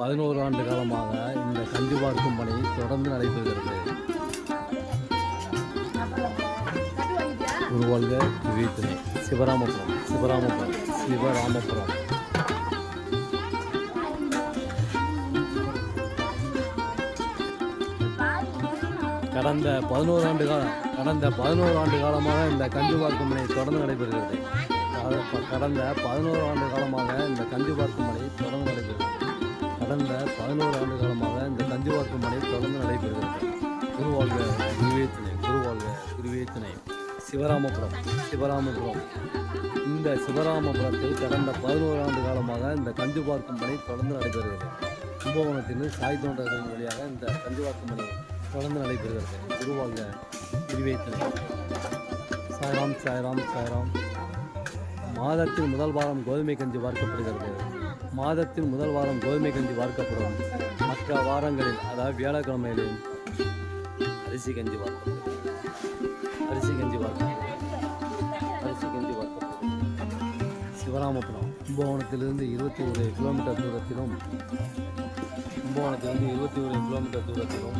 பதினோரு ஆண்டு காலமாக இந்த கஞ்சி பார்க்கும் பணி தொடர்ந்து நடைபெறுகிறது. உருவாழ்க வீட்டினை சிவராமபுரம் சிவராமபுரம் சிவராமபுரம். கடந்த பதினோரு ஆண்டு காலம் கடந்த பதினோரு ஆண்டு காலமாக இந்த கஞ்சி பார்க்கும் பணி தொடர்ந்து நடைபெறுகிறது. கடந்த பதினோரு ஆண்டு காலமாக இந்த கஞ்சி பார்க்கும் பணி தொடர்ந்து நடைபெறுகிறது. கடந்த பதினோரு ஆண்டு காலமாக இந்த கஞ்சி பார்க்கும் பணி தொடர்ந்து நடைபெறுகிறது. குருவாழ்க குருவேத்தினை குருவாழ்க குருவேத்தினை சிவராமபுரம் சிவராமபுரம். இந்த சிவராமபுரத்தில் கடந்த பதினோரு ஆண்டு காலமாக இந்த கஞ்சி பார்க்கும் பணி தொடர்ந்து நடைபெறுகிறது. கும்பகோணத்திலிருந்து சாய் தோன்றர்கள் வழியாக இந்த கஞ்சி பார்க்கும் பணி தொடர்ந்து நடைபெறுகிறது. குருவாழ்க குருவேத்தினை சாய்ராம் சாய்ராம் சாய்ராம். மாதத்தில் முதல் வாரம் கோதுமை கஞ்சி வார்க்கப்படுகிறது. மாதத்தில் முதல் வாரம் கோதுமை கஞ்சி வார்க்கப்படும். மற்ற வாரங்களில் அதாவது வியாழக்கிழமையிலும் அரிசி கஞ்சி வார்க்கப்படும். அரிசி கஞ்சி வார்க்கப்படும். அரிசி கஞ்சி வார்க்கப்படும். சிவராமபுரம் கும்பகோணத்திலிருந்து இருபத்தி ஒரு கிலோமீட்டர் தூரத்திலும் கும்பகோணத்திலிருந்து இருபத்தி ஒரு கிலோமீட்டர் தூரத்திலும்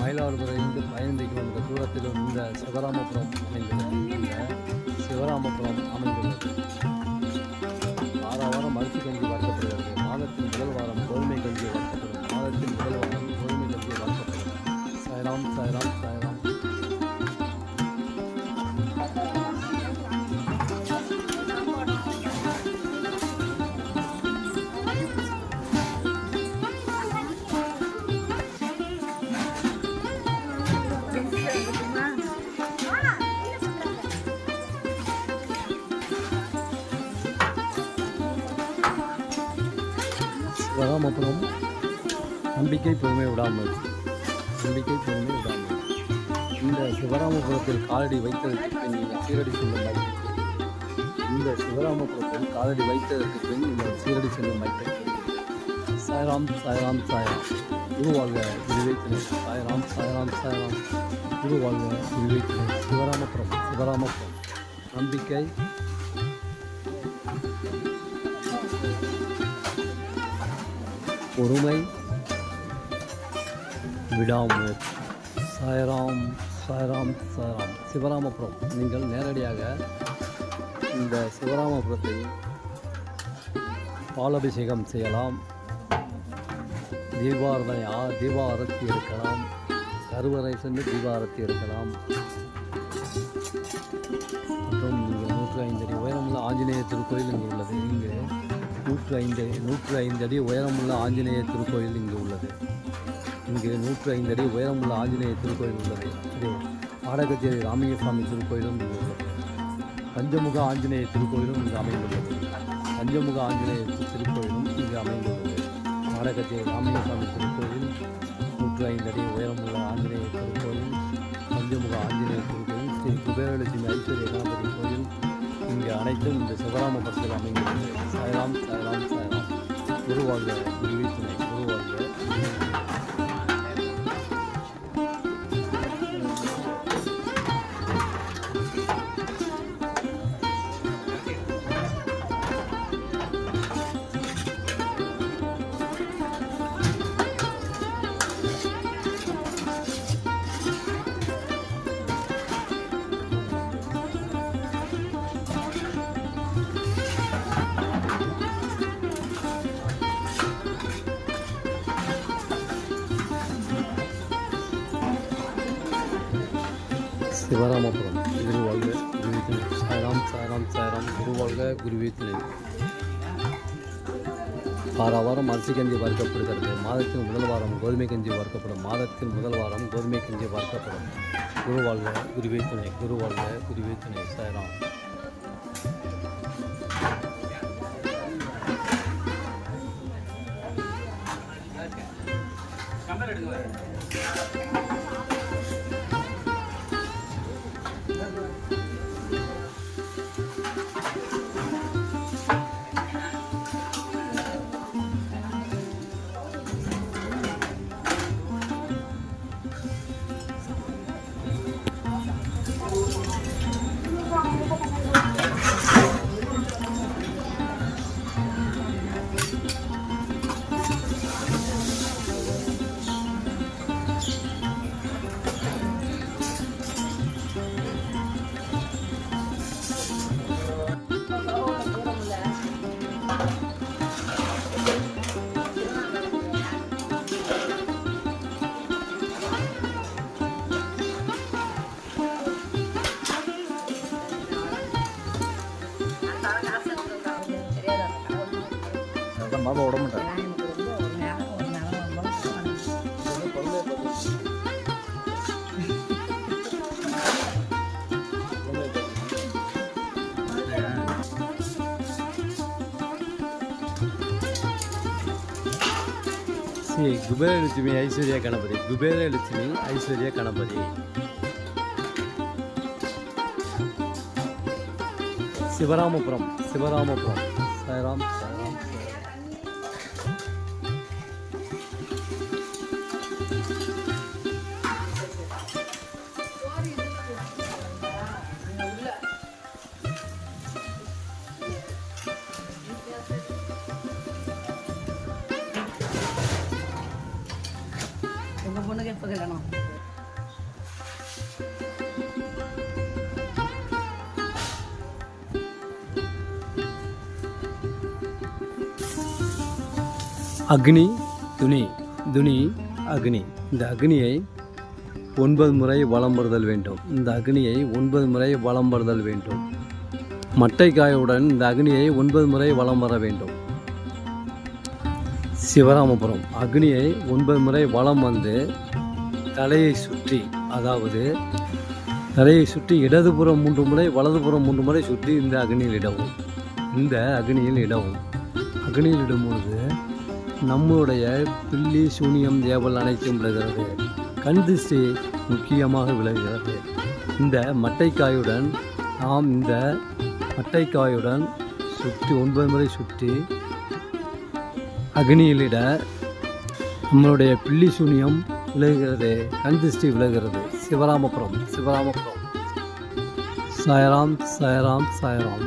மயிலாடுதுறையிலிருந்து பதினைந்து கிலோமீட்டர் தூரத்திலும் இந்த சிவராமபுரம் அமைந்துள்ளது சிவராமபுரம் அமைந்துள்ளது. அரிசி கஞ்சி வளர்க்கப்படுகிறது மாதத்தின் முதல் வாரம் கோதுமை கஞ்சி வளர்க்கப்படும் மாதத்தின் முதல் வாரம் கோதுமை கஞ்சி வளர்க்கப்படும் சாய்ராம் சாய்ராம். சாய்ராம் நம்பிக்கை பொறுமை விடாமல். நம்பிக்கை பொறுமை விடாமல். இந்த சிவராமபுரத்தில் காலடி வைத்ததற்கு பின் நீங்கள் சீரடி செல்லும் வாய்ப்பு இந்த சிவராமபுரத்தில் காலடி வைத்ததற்கு பின் நீங்கள் சீரடி செல்லும் வாய்ப்பை சாய்ராம் சாய்ராம் சாய்ராம். குருவாழ்க குருவைத்தினை சாய்ராம் சாய்ராம் சாய்ராம். குருவாழ்க குருவைத்தினை சிவராமபுரம் சிவராமபுரம். நம்பிக்கை பொறுமை விடாமுயற்சி சாய்ராம் சாய்ராம் சாய்ராம். சிவராமபுரம். நீங்கள் நேரடியாக இந்த சிவராமபுரத்தில் பாலபிஷேகம் செய்யலாம். தீபாரதனை ஆ தீபாரத்தி இருக்கலாம் கருவறை சென்று தீபாரத்தி இருக்கலாம் மற்றும் இங்கே நூற்றி ஐந்து அடி உயரமுள்ள ஆஞ்சநேயர் திருக்கோயில் இங்கு உள்ளது. இங்கு நூற்று ஐந்து நூற்று ஐந்து அடி உயரமுள்ள ஆஞ்சநேயர் திருக்கோயில் இங்கு உள்ளது. இங்கு நூற்று ஐந்து அடி உயரமுள்ள ஆஞ்சநேயர் திருக்கோயில் உள்ளது. இது பாடகச்சேரி ராமைய சுவாமி திருக்கோயிலும் இங்கு உள்ளது. பஞ்சமுக ஆஞ்சநேயர் திருக்கோயிலும் இங்கு அமைந்துள்ளது. பஞ்சமுக ஆஞ்சநேயர் திருக்கோயிலும் இங்கு அமைந்துள்ளது. பாடகச்சேரி ராமைய சுவாமி திருக்கோயில் நூற்று ஐந்து அடி உயரமுள்ள ஆஞ்சநேயர் திருக்கோயில் பஞ்சமுக ஆஞ்சநேயர் திருக்கோயில் ஸ்ரீ குபேரலட்சுமி ஐஸ்வர்ய கணபதி கோயில் அனைத்தும் இந்த சிவராமபுரத்தில் அமைந்துள்ளது சாய்ராம் சாய்ராம் சாய்ராம். குருவாழ்க குருவி துணை குருவாழ்க. சிவராமபுரம் குருவாழ்க குருவி துணை சாய்ராம் சாய்ராம் குருவாழ்க குருவி துணை வார வாரம் அரிசி கஞ்சி வறுக்கப்படுகிறது. மாதத்தின் முதல் வாரம் கோதுமை கஞ்சி வறுக்கப்படும். மாதத்தின் முதல் வாரம் கோதுமை கஞ்சி வறுக்கப்படும். குருவாழ்க குருவி துணை குருவாழ்க குருவி துணை శ్రీ కుబేరలక్ష్మి ఐశ్వర్య గణపతి కుబేరలక్ష్మి ఐశ్వర్య గణపతి శివరామపురం శివరామపురం உங்க அக்னி துணி துணி அக்னி. இந்த அக்னியை ஒன்பது முறை வலம் வருதல் வேண்டும். இந்த அக்னியை ஒன்பது முறை வலம் வருதல் வேண்டும். மட்டைக்காயுடன் இந்த அக்னியை ஒன்பது முறை வலம் வர வேண்டும். சிவராமபுரம். அக்னியை ஒன்பது முறை வலம் வந்து தலையை சுற்றி அதாவது தலையை சுற்றி இடதுபுறம் மூன்று முறை வலதுபுறம் மூன்று முறை சுற்றி இந்த அக்னியில் இடவும். இந்த அக்னியில் இடவும். அக்னியில் இடும்பொழுது நம்முடைய பில்லி சூனியம் தேவல் அனைத்தும் விளைகிறது கண் திருஷ்டி முக்கியமாக விளைகிறது இந்த மட்டைக்காயுடன் நாம் இந்த மட்டைக்காயுடன் சுற்றி ஒன்பது முறை சுற்றி அக்னியிலிட நம்மளுடைய பில்லி சூனியம் விலகுகிறது. கண் திருஷ்டி விலகுகிறது. சிவராமபுரம் சிவராமபுரம். சாயராம் சாயராம் சாயராம்.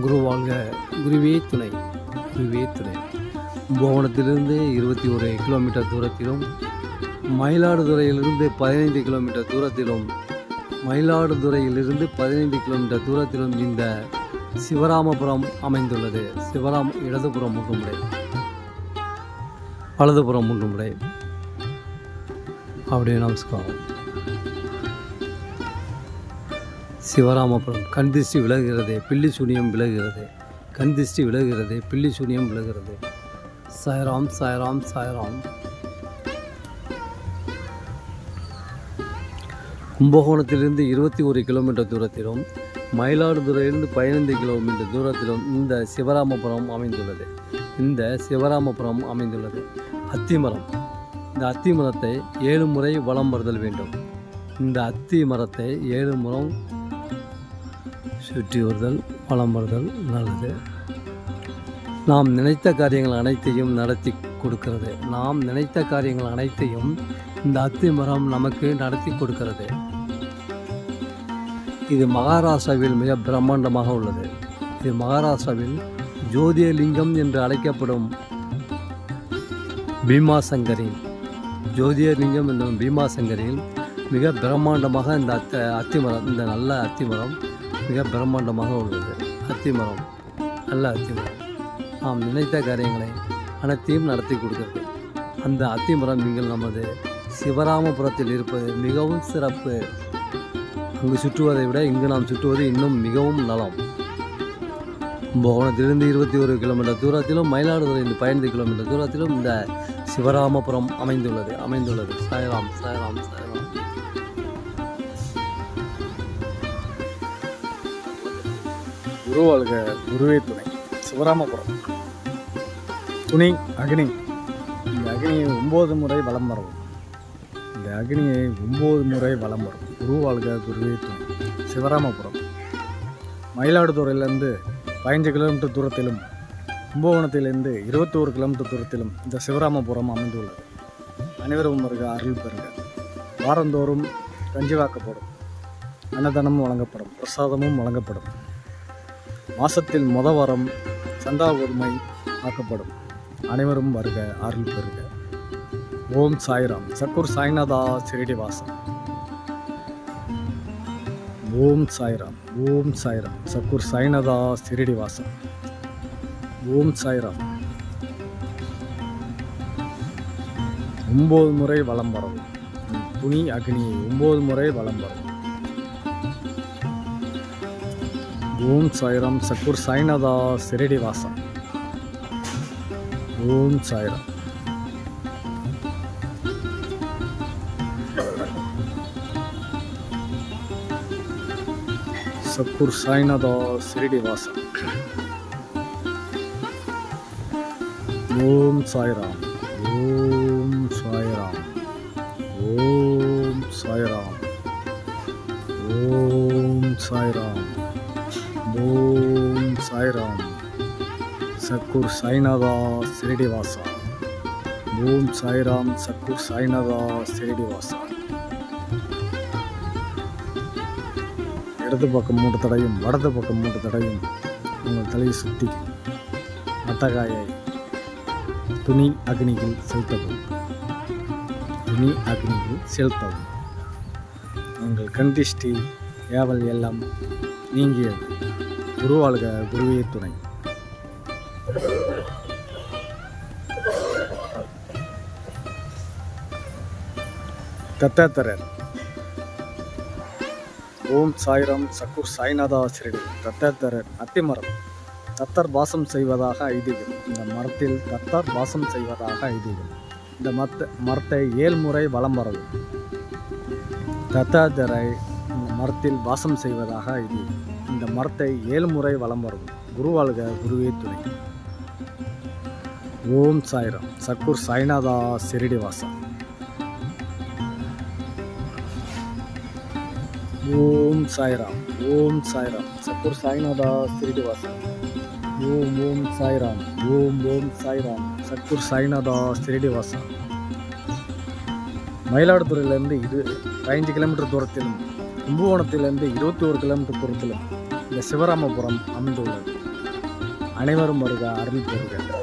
குரு வாழ்க குருவே துணை குருவே துணை. கும்பகோணத்திலிருந்து இருபத்தி ஒரு கிலோமீட்டர் தூரத்திலும் மயிலாடுதுறையிலிருந்து பதினைந்து கிலோமீட்டர் தூரத்திலும் மயிலாடுதுறையிலிருந்து பதினைந்து கிலோமீட்டர் தூரத்திலும் இந்த சிவராமபுரம் அமைந்துள்ளது. சிவராம் இடதுபுறம் மூன்று முறை வலதுபுறம் மூன்று முறை அப்படியே நமஸ்காரம். சிவராமபுரம் கண் திருஷ்டி விலகுகிறது பில்லி சூனியம் விலகுகிறது கண் திருஷ்டி விலகுகிறது பில்லி சூனியம் விலகுகிறது. சாய்ராம் சாய்ராம் சாய்ராம். கும்பகோணத்திலிருந்து இருபத்தி ஒரு கிலோமீட்டர் தூரத்திலும் மயிலாடுதுறையிலிருந்து பதினைந்து கிலோமீட்டர் தூரத்திலும் இந்த சிவராமபுரம் அமைந்துள்ளது. இந்த சிவராமபுரம் அமைந்துள்ளது. அத்திமரம். இந்த அத்தி மரத்தை ஏழு முறை வலம் வருதல் வேண்டும். இந்த அத்தி மரத்தை ஏழு முறம் சுற்றி வருதல் வலம் வருதல் நல்லது. நாம் நினைத்த காரியங்கள் அனைத்தையும் நடத்தி கொடுக்கிறது. நாம் நினைத்த காரியங்கள் அனைத்தையும் இந்த அத்தி மரம் நமக்கு நடத்தி கொடுக்கிறது. இது மகாராஷ்டிராவில் மிக பிரம்மாண்டமாக உள்ளது. இது மகாராஷ்டிராவில் ஜோதியலிங்கம் என்று அழைக்கப்படும் பீமாசங்கரின் ஜோதியலிங்கம் என்னும் பீமாசங்கரில் மிக பிரம்மாண்டமாக இந்த அத்த அத்திமரம் இந்த நல்ல அத்திமரம் மிக பிரம்மாண்டமாக உள்ளது. அத்திமரம் நல்ல அத்திமரம். நாம் நினைத்த காரியங்களை அனைத்தையும் நடத்தி கொடுக்கிறது. அந்த அத்திமரம் நீங்கள் நமது சிவராமபுரத்தில் இருப்பது மிகவும் சிறப்பு. அங்கு சுற்றுவதை விட இங்கு நாம் சுற்றுவது இன்னும் மிகவும் நலம். கும்பகோணத்திலிருந்து இருபத்தி ஒரு கிலோமீட்டர் தூரத்திலும் மயிலாடுதுறையிலிருந்து பதினைந்து கிலோமீட்டர் தூரத்திலும் இந்த சிவராமபுரம் அமைந்துள்ளது. அமைந்துள்ளது. சாய்ராம் சாய்ராம் சாய்ராம். குரு வாழ்க குருவே துணை. சிவராமபுரம். துணி அக்னி. இந்த அக்னியை ஒம்பது முறை வலம் வரவும். இந்த அக்னியை ஒம்பது முறை வலம் வரும் குரு வாழ்க குருவே துணை. சிவராமபுரம். மயிலாடுதுறையிலேருந்து பதினஞ்சு கிலோமீட்டர் தூரத்திலும் கும்பகோணத்திலிருந்து இருபத்தி ஒரு கிலோமீட்டர் தூரத்திலும் இந்த சிவராமபுரம் அமைந்துள்ளது. அனைவரும் வருக அருள் பெறுக. வாரந்தோறும் கஞ்சி வாக்கப்படும் அன்னதானமும் வழங்கப்படும். பிரசாதமும் வழங்கப்படும். மாசத்தில் மொத வாரம் சந்தா ஒருமை ஆக்கப்படும். அனைவரும் வருக அருள் பெறுக. ஓம் சாய்ராம். சக்கூர் சாய்நாதா சிறீடிவாசன் ஓம் சாய்ராம். ஓம் சாய்ராம். சக்கூர் சாய்நாதா சிறீடிவாசன் ஓம் சாய்ராம். ஒம்பது முறை வளம் வரவும். துணி அக்னி ஒம்பது முறை வளம் வரவும். ஓம் சாய்ராம் சக்கூர் சாய்நாதா சிரடி வாசம் ஓம் சாய்ராம். சத்குர் சாய்நாதா சிறிடி வாசம் ஓம் சாய்ராம். ஓம் சாய்ராம். ஓம் சாய்ராம். ஓம் சாய்ராம். ஓம் சாய்ராம். சத்குர் சாய்நாதா சிறிடி வாசா ஓம் சாய்ராம். சத்குர் சாய்நாதா சிறிடி வாசா இடது பக்கம் மூன்று தடையும் வடது பக்கம் மூன்று தடையும் உங்கள் தலையை சுற்றி அத்தகாயை துணி அக்னியில் செலுத்தவும். துணி அக்னியில் செலுத்தவும். உங்கள் கண்டிஷ்டி ஏவல் எல்லாம் நீங்கியது. குருவாழ்க குருவே துணை. தத்தாத்தரர் ஓம் சாய்ராம் சக்குர் சாய்நாதா ஆசிரியர் தத்தாத்தரர் அத்திமரம். தத்தர் வாசம் செய்வதாக ஐதீகம். இந்த மரத்தில் தத்தர் வாசம் செய்வதாக ஐதீகம். இந்த மரத்தை மரத்தை ஏழு முறை வலம் வரவும். தத்தாதரை இந்த மரத்தில் வாசம் செய்வதாக ஐதீகம். இந்த மரத்தை ஏழு முறை வலம் வரவும். குருவாழ்க குருவே துணை. ஓம் சாய்ராம். சக்கூர் சாய்நாதா சிறிடி வாசம். ஓம் சாய்ராம். ஓம் சாய்ராம். சக்குர் சாய்நாதா சிறிடிவாசம் ஓம் ஓம் சாய்ராம் ஓம் ஓம் சாய்ராம். சத்குர் சாய்நாதா சிறிடிவாசம் மயிலாடுதுறையிலேருந்து இரு பதினஞ்சு கிலோமீட்டர் தூரத்திலும் கும்பகோணத்திலிருந்து இருபத்தி ஒரு கிலோமீட்டர் தூரத்திலும் இந்த சிவராமபுரம் அமைந்துள்ளது. அனைவரும் வருக அருள் பெறுக.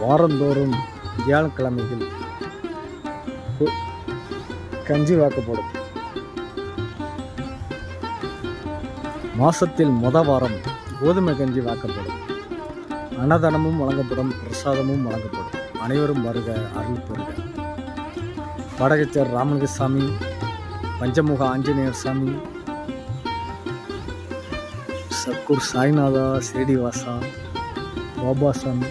வாரந்தோறும் வியாழக்கிழமையில் கஞ்சி வாக்கப்படும். மாசத்தில் முத வாரம் கோதுமை கஞ்சி வாக்கப்படும். அன்னதானமும் வழங்கப்படும் பிரசாதமும் வழங்கப்படும். அனைவரும் வருக அருள் பெறுக வடகச்சர் ராமலிங்கசாமி பஞ்சமுக ஆஞ்சநேயர் சாமி சக்கூர் சாய்நாதா ஸ்ரீனிவாசா பாபாசாமி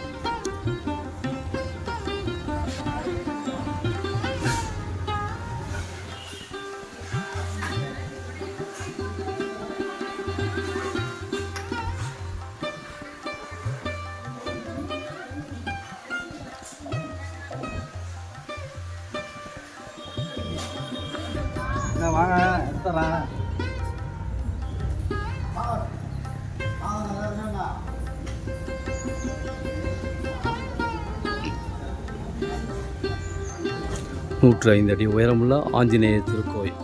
சாமி வாங்க எடுத்துறேன் நூற்றி ஐந்து அடி உயரமுள்ள ஆஞ்சநேயர் திருக்கோயில்